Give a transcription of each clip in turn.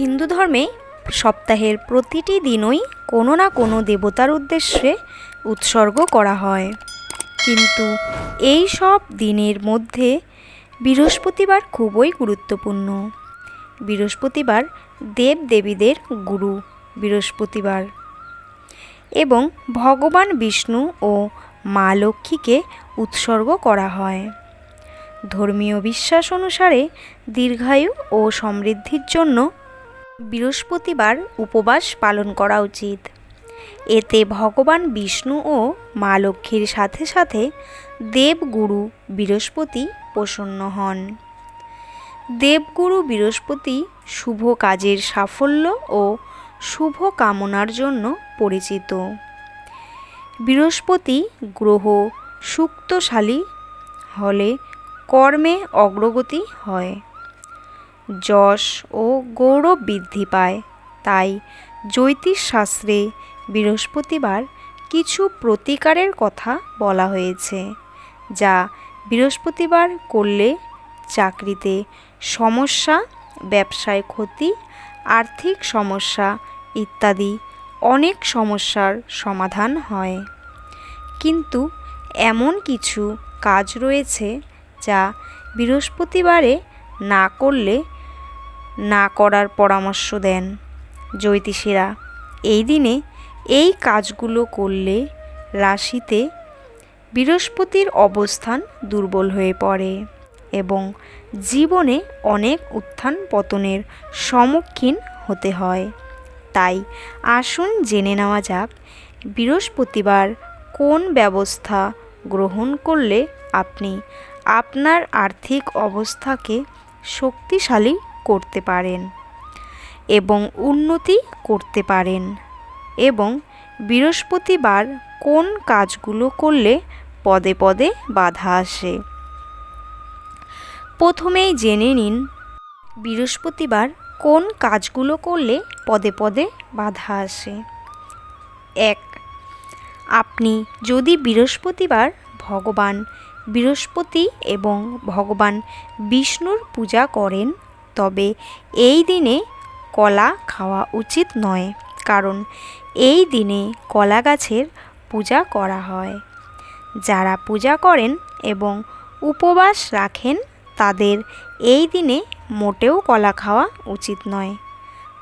হিন্দু ধর্মে সপ্তাহের প্রতিটি দিনই কোনো না কোনো দেবতার উদ্দেশ্যে উৎসর্গ করা হয়। কিন্তু এই সব দিনের মধ্যে বৃহস্পতিবার খুবই গুরুত্বপূর্ণ। বৃহস্পতিবার দেব দেবীদের গুরু বৃহস্পতিবার। এবং ভগবান বিষ্ণু ও মা লক্ষ্মীকে উৎসর্গ করা হয়। ধর্মীয় বিশ্বাস অনুসারে দীর্ঘায়ু ও সমৃদ্ধির জন্য বৃহস্পতিবার উপবাস পালন করা উচিত। এতে ভগবান বিষ্ণু ও মা লক্ষ্মীর সাথে সাথে দেবগুরু বৃহস্পতি প্রসন্ন হন। দেবগুরু বৃহস্পতি শুভ কাজের সাফল্য ও শুভ কামনার জন্য পরিচিত। বৃহস্পতি গ্রহ সুক্তশালী হলে কর্মে অগ্রগতি হয়। যশ ও গৌরব বৃদ্ধি পায়। তাই জ্যোতিষ শাস্ত্রে বৃহস্পতিবার কিছু প্রতিকারের কথা বলা হয়েছে, যা বৃহস্পতিবার করলে চাকরিতে সমস্যা, ব্যবসায় ক্ষতি, আর্থিক সমস্যা ইত্যাদি অনেক সমস্যার সমাধান হয়। কিন্তু এমন কিছু কাজ রয়েছে, যা বৃহস্পতিবারে না করলে না করার পরামর্শ দেন জ্যোতিষীরা। এই দিনে এই কাজগুলো করলে রাশিতে বৃহস্পতির অবস্থান দুর্বল হয়ে পড়ে এবং জীবনে অনেক উত্থান পতনের সম্মুখীন হতে হয়। তাই আসুন জেনে নেওয়া যাক বৃহস্পতিবার কোন ব্যবস্থা গ্রহণ করলে আপনি আপনার আর্থিক অবস্থাকে শক্তিশালী করতে পারেন এবং উন্নতি করতে পারেন এবং বৃহস্পতিবার কোন কাজগুলো করলে পদে পদে বাধা আসে? প্রথমেই জেনে নিন বৃহস্পতিবার কোন কাজগুলো করলে পদে পদে বাধা আসে। এক, আপনি যদি বৃহস্পতিবার ভগবান বৃহস্পতি এবং ভগবান বিষ্ণুর পূজা করেন তবে এই দিনে কলা খাওয়া উচিত নয়, কারণ এই দিনে কলা গাছের পূজা করা হয়। যারা পূজা করেন এবং উপবাস রাখেন, তাদের এই দিনে মোটেও কলা খাওয়া উচিত নয়।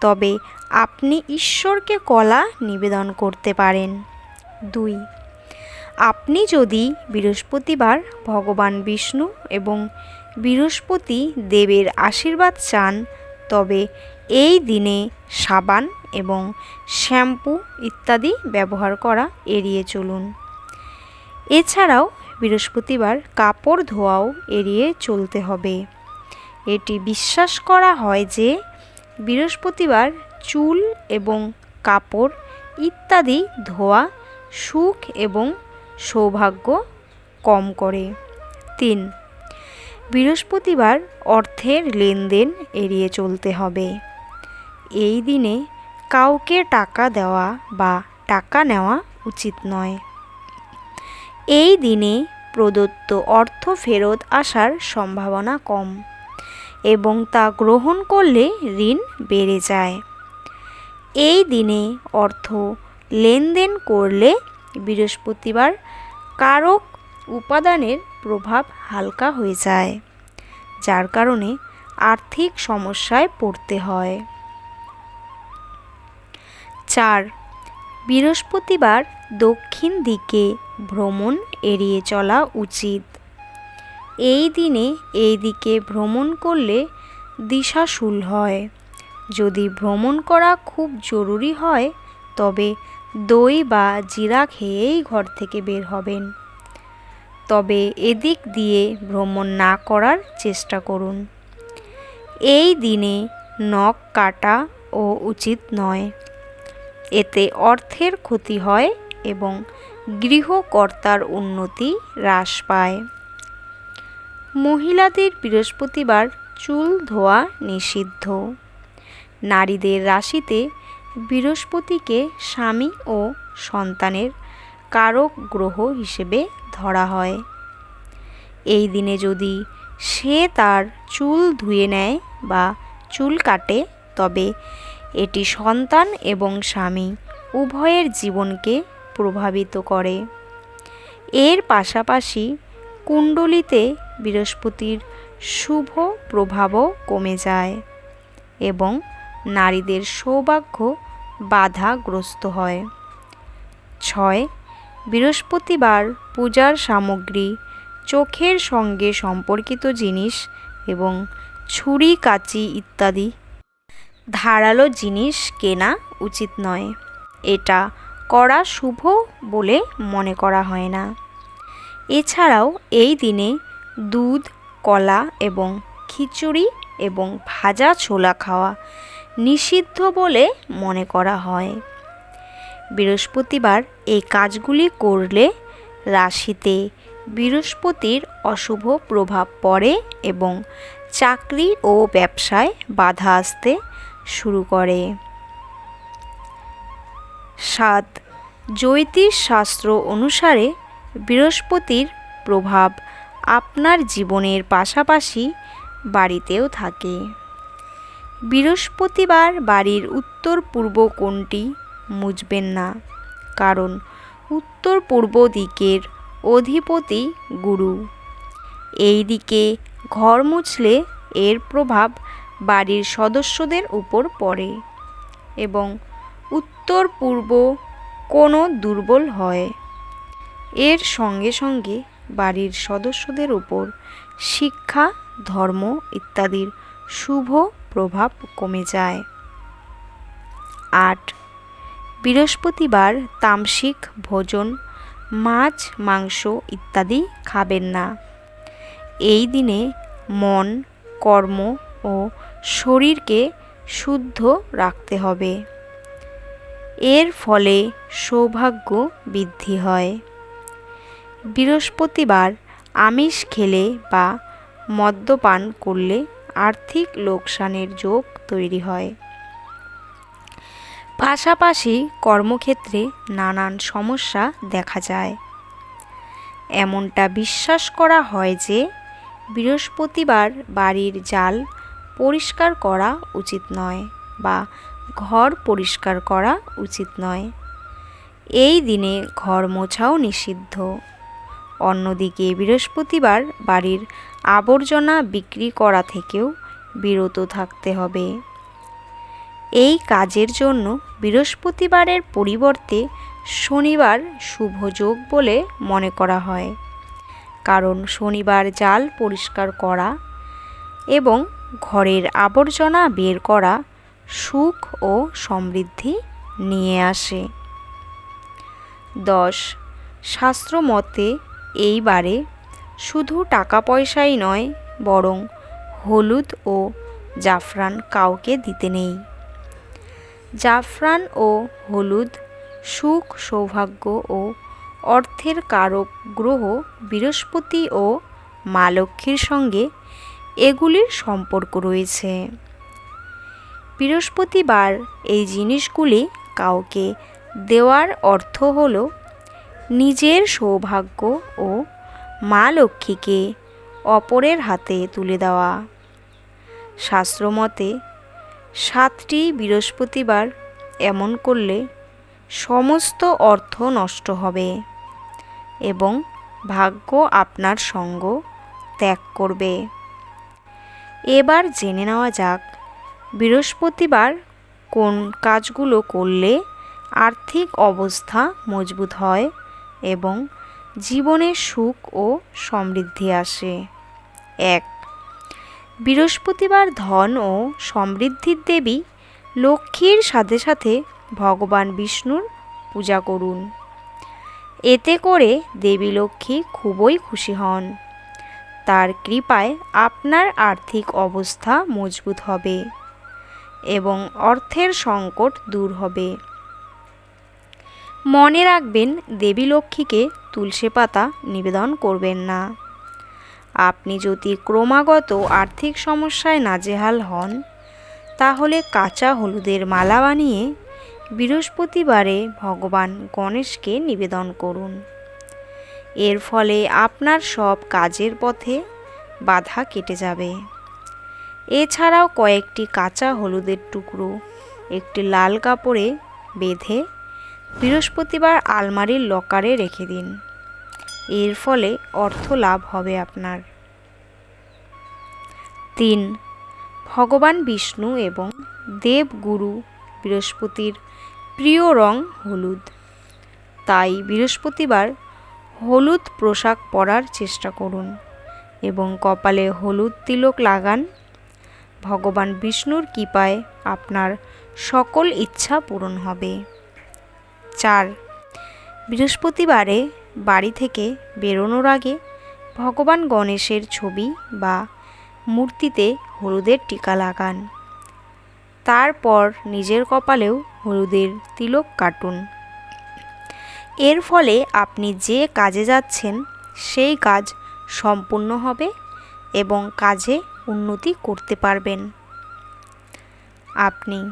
তবে আপনি ঈশ্বরকে কলা নিবেদন করতে পারেন। দুই, আপনি যদি বৃহস্পতিবার ভগবান বিষ্ণু এবং বৃহস্পতি দেবের আশীর্বাদ চান, তবে এই দিনে সাবান এবং শ্যাম্পু ইত্যাদি ব্যবহার করা এড়িয়ে চলুন। এছাড়াও বৃহস্পতিবার কাপড় ধোয়াও এড়িয়ে চলতে হবে। এটি বিশ্বাস করা হয় যে বৃহস্পতিবার চুল এবং কাপড় ইত্যাদি ধোয়া সুখ এবং সৌভাগ্য কম করে। তিন বৃহস্পতিবার অর্থের লেনদেন এড়িয়ে চলতে হবে। এই দিনে কাউকে টাকা দেওয়া বা টাকা নেওয়া উচিত নয়। এই দিনে প্রদত্ত অর্থ ফেরত আসার সম্ভাবনা কম এবং তা গ্রহণ করলে ঋণ বেড়ে যায়। এই দিনে অর্থ লেনদেন করলে বৃহস্পতিবার কারক উপাদানের প্রভাব হালকা হয়ে যায়, যার কারণে আর্থিক সমস্যায় পড়তে হয়। চার, বৃহস্পতিবার দক্ষিণ দিকে ভ্রমণ এড়িয়ে চলা উচিত। এই দিনে এই দিকে ভ্রমণ করলে দিশাশুল হয়। যদি ভ্রমণ করা খুব জরুরি হয়, তবে দই বা জিরা খেয়েই ঘর থেকে বের হবেন। তবে এদিক দিয়ে ভ্রমণ না করার চেষ্টা করুন। এই দিনে নখ কাটা ও উচিত নয়। এতে অর্থের ক্ষতি হয় এবং গৃহকর্তার উন্নতি হ্রাস পায়। মহিলাদের বৃহস্পতিবার চুল ধোয়া নিষিদ্ধ। নারীদের রাশিতে বৃহস্পতিকে স্বামী ও সন্তানের কারক গ্রহ হিসেবে ধরা হয়। এই দিনে যদি সে তার চুল ধুয়ে নেয় বা চুল কাটে, তবে এটি সন্তান এবং স্বামী উভয়ের জীবনকে প্রভাবিত করে। এর পাশাপাশি কুণ্ডলিতে বৃহস্পতির শুভ প্রভাবও কমে যায় এবং নারীদের সৌভাগ্য বাধাগ্রস্ত হয়। ছয় বৃহস্পতিবার পূজার সামগ্রী, চোখের সঙ্গে সম্পর্কিত জিনিস এবং ছুরি, কাঁচি ইত্যাদি। ধারালো জিনিস কেনা উচিত নয়। এটা করা শুভ বলে মনে করা হয় না। এছাড়াও এই দিনে দুধ, কলা এবং খিচুড়ি এবং ভাজা ছোলা খাওয়া নিষিদ্ধ বলে মনে করা হয়। বৃহস্পতিবার এই কাজগুলি করলে রাশিতে বৃহস্পতির অশুভ প্রভাব পড়ে এবং চাকরি ও ব্যবসায় বাধা আসতে শুরু করে। সাত, জ্যোতিষ শাস্ত্র অনুসারে বৃহস্পতির প্রভাব আপনার জীবনের পাশাপাশি বাড়িতেও থাকে। বৃহস্পতিবার বাড়ির উত্তর পূর্ব কোণটি মুছবেন না। কারণ উত্তর পূর্ব দিকের অধিপতি গুরু। এই দিকে ঘর মুছলে এর প্রভাব বাড়ির সদস্যদের উপর পড়ে এবং উত্তর পূর্ব কোনো দুর্বল হয়। এর সঙ্গে সঙ্গে বাড়ির সদস্যদের উপর শিক্ষা, ধর্ম ইত্যাদির শুভ প্রভাব কমে যায়। আট বৃহস্পতিবার তামসিক, ভোজন, মাছ, মাংস ইত্যাদি খাবেন না। এই দিনে মন, কর্ম ও শরীরকে শুদ্ধ রাখতে হবে। এর ফলে সৌভাগ্য বৃদ্ধি হয়। বৃহস্পতিবার আমিষ খেলে বা মদ্যপান করলে আর্থিক লোকসানের যোগ তৈরি হয়। পাশাপাশি কর্মক্ষেত্রে নানান সমস্যা দেখা যায়। এমনটা বিশ্বাস করা হয় যে, বৃহস্পতিবার বাড়ির জাল পরিষ্কার করা উচিত নয় বা ঘর পরিষ্কার করা উচিত নয়। এই দিনে ঘর মোছাও নিষিদ্ধ। অন্যদিকে বৃহস্পতিবার বাড়ির আবর্জনা বিক্রি করা থেকেও বিরত থাকতে হবে। এই কাজের জন্য বৃহস্পতিবারের পরিবর্তে শনিবার শুভ যোগ বলে মনে করা হয়। কারণ শনিবার জাল পরিষ্কার করা এবং ঘরের আবর্জনা বের করা সুখ ও সমৃদ্ধি নিয়ে আসে। দশ, শাস্ত্র মতে এইবারে শুধু টাকা পয়সাই নয়, বরং হলুদ ও জাফরান কাউকে দিতে নেই। জাফরান ও হলুদ, সুখ, সৌভাগ্য ও অর্থের কারক গ্রহ বৃহস্পতি ও মা লক্ষ্মীর সঙ্গে এগুলির সম্পর্ক রয়েছে। বৃহস্পতিবার এই জিনিসগুলি কাউকে দেওয়ার অর্থ হল নিজের সৌভাগ্য ও মা লক্ষ্মীকে অপরের হাতে তুলে দেওয়া। শাস্ত্রমতে সাতটি বৃহস্পতিবার এমন করলে সমস্ত অর্থ নষ্ট হবে এবং ভাগ্য আপনার সঙ্গ ত্যাগ করবে। এবার জেনে নেওয়া যাক বৃহস্পতিবার কোন কাজগুলো করলে আর্থিক অবস্থা মজবুত হয় এবং জীবনে সুখ ও সমৃদ্ধি আসে। এক বৃহস্পতিবার ধন ও সমৃদ্ধির দেবী লক্ষ্মীর সাথে সাথে ভগবান বিষ্ণুর পূজা করুন। এতে করে দেবী লক্ষ্মী খুবই খুশি হন। তার কৃপায় আপনার আর্থিক অবস্থা মজবুত হবে এবং অর্থের সংকট দূর হবে। মনে রাখবেন, দেবী লক্ষ্মীকে তুলসী পাতা নিবেদন করবেন না। আপনি যদি ক্রমাগত আর্থিক সমস্যায় নাজেহাল হন, তাহলে কাঁচা হলুদের মালা বানিয়ে বৃহস্পতিবারে ভগবান গণেশকে নিবেদন করুন। এর ফলে আপনার সব কাজের পথে বাধা কেটে যাবে। এছাড়াও কয়েকটি কাঁচা হলুদের টুকরো, একটি লাল কাপড়ে বেঁধে বৃহস্পতিবার আলমারির লকারে রেখে দিন। এর ফলে অর্থ লাভ হবে আপনার। তিন, ভগবান বিষ্ণু এবং দেবগুরু বৃহস্পতির প্রিয় রং হলুদ। তাই বৃহস্পতিবার হলুদ পোশাক পরার চেষ্টা করুন এবং কপালে হলুদ তিলক লাগান। ভগবান বিষ্ণুর কৃপায় আপনার সকল ইচ্ছা পূরণ হবে। চার, বৃহস্পতিবারে বাড়ি থেকে বেরোনোর আগে ভগবান গণেশের ছবি বা মূর্তিতে হলুদের টিকা লাগান। তারপর নিজের কপালেও হলুদের তিলক কাটুন। এর ফলে আপনি যে কাজে যাচ্ছেন, সেই কাজ সম্পূর্ণ হবে এবং কাজে উন্নতি করতে পারবেন। আপনি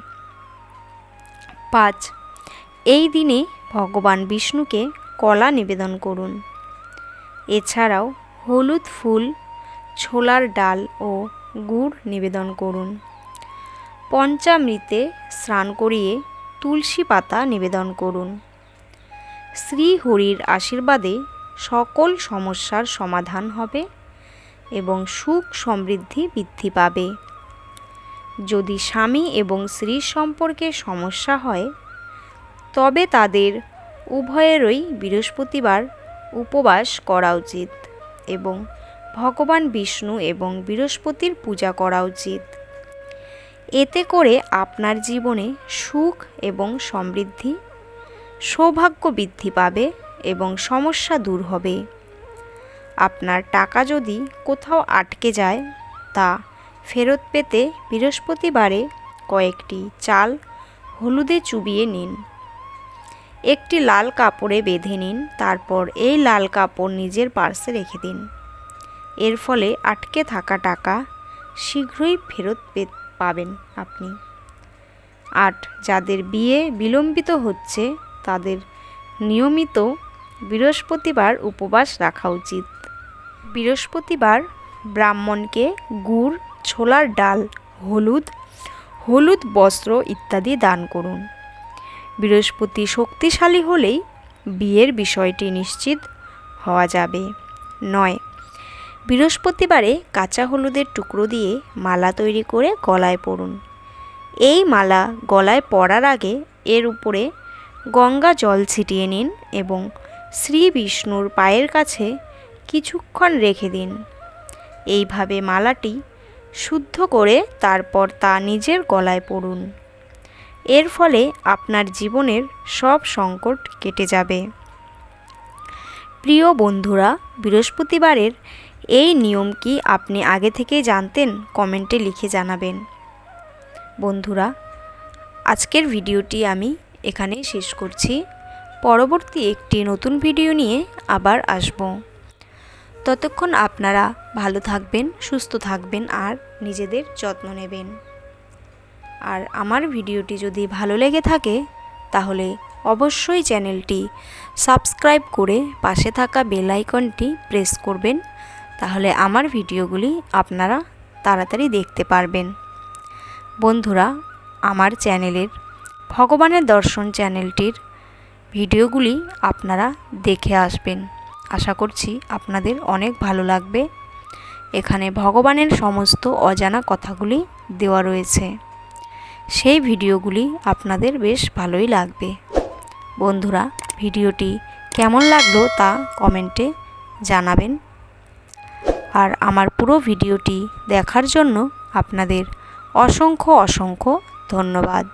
পাঁচ, এই দিনে ভগবান বিষ্ণুকে কলা নিবেদন করুন। এছাড়াও হলুদ ফুল, ছোলার ডাল ও গুড় নিবেদন করুন। পঞ্চামৃতে স্নান করিয়ে তুলসী পাতা নিবেদন করুন। শ্রীহরির আশীর্বাদে সকল সমস্যার সমাধান হবে এবং সুখ সমৃদ্ধি বৃদ্ধি পাবে। যদি স্বামী এবং স্ত্রীর সম্পর্কে সমস্যা হয়, তবে তাদের উভয়েরই বৃহস্পতিবার উপবাস করা উচিত এবং ভগবান বিষ্ণু এবং বৃহস্পতির পূজা করা উচিত। এতে করে আপনার জীবনে সুখ এবং সমৃদ্ধি, সৌভাগ্য বৃদ্ধি পাবে এবং সমস্যা দূর হবে। আপনার টাকা যদি কোথাও আটকে যায়, তা ফেরত পেতে বৃহস্পতিবারে কয়েকটি চাল হলুদে চুবিয়ে নিন। একটি লাল কাপড়ে বেঁধে নিন, তারপর এই লাল কাপড় নিজের পার্সে রেখে দিন। এর ফলে আটকে থাকা টাকা শীঘ্রই ফেরত পাবেন আপনি। আট যাদের বিয়ে বিলম্বিত হচ্ছে, তাদের নিয়মিত বৃহস্পতিবার উপবাস রাখা উচিত। বৃহস্পতিবার ব্রাহ্মণকে গুড়, ছোলার ডাল, হলুদ হলুদ বস্ত্র ইত্যাদি দান করুন। বৃহস্পতি শক্তিশালী হলেই বিয়ের বিষয়টি নিশ্চিত হওয়া যাবে। নয়। বৃহস্পতিবারে কাঁচা হলুদের টুকরো দিয়ে মালা তৈরি করে গলায় পরুন। এই মালা গলায় পরার আগে এর উপরে গঙ্গা জল ছিটিয়ে নিন এবং শ্রী বিষ্ণুর পায়ের কাছে কিছুক্ষণ রেখে দিন। এইভাবে মালাটি শুদ্ধ করে তারপর তা নিজের গলায় পড়ুন এর ফলে আপনার জীবনের সব সংকট কেটে যাবে। প্রিয় বন্ধুরা, বৃহস্পতিবারের এই নিয়ম কি আপনি আগে থেকেই জানতেন? কমেন্টে লিখে জানাবেন। বন্ধুরা, আজকের ভিডিওটি আমি এখানেই শেষ করছি। পরবর্তী একটি নতুন ভিডিও নিয়ে আবার আসব। ততক্ষণ আপনারা ভালো থাকবেন, সুস্থ থাকবেন আর নিজেদের যত্ন নেবেন। আর আমার ভিডিওটি যদি ভালো লেগে থাকে, তাহলে অবশ্যই চ্যানেলটি সাবস্ক্রাইব করে পাশে থাকা বেল আইকনটি প্রেস করবেন, তাহলে আমার ভিডিওগুলি আপনারা তাড়াতাড়ি দেখতে পারবেন। বন্ধুরা, আমার চ্যানেলের ভগবানের দর্শন চ্যানেলটির ভিডিওগুলি আপনারা দেখে আসবেন। আশা করছি আপনাদের অনেক ভালো লাগবে। এখানে ভগবানের সমস্ত অজানা কথাগুলি দেওয়া রয়েছে। সেই ভিডিওগুলি আপনাদের বেশ ভালোই লাগবে। বন্ধুরা, ভিডিওটি কেমন লাগল তা কমেন্টে জানাবেন। আর আমার পুরো ভিডিওটি দেখার জন্য আপনাদের অসংখ্য অসংখ্য ধন্যবাদ।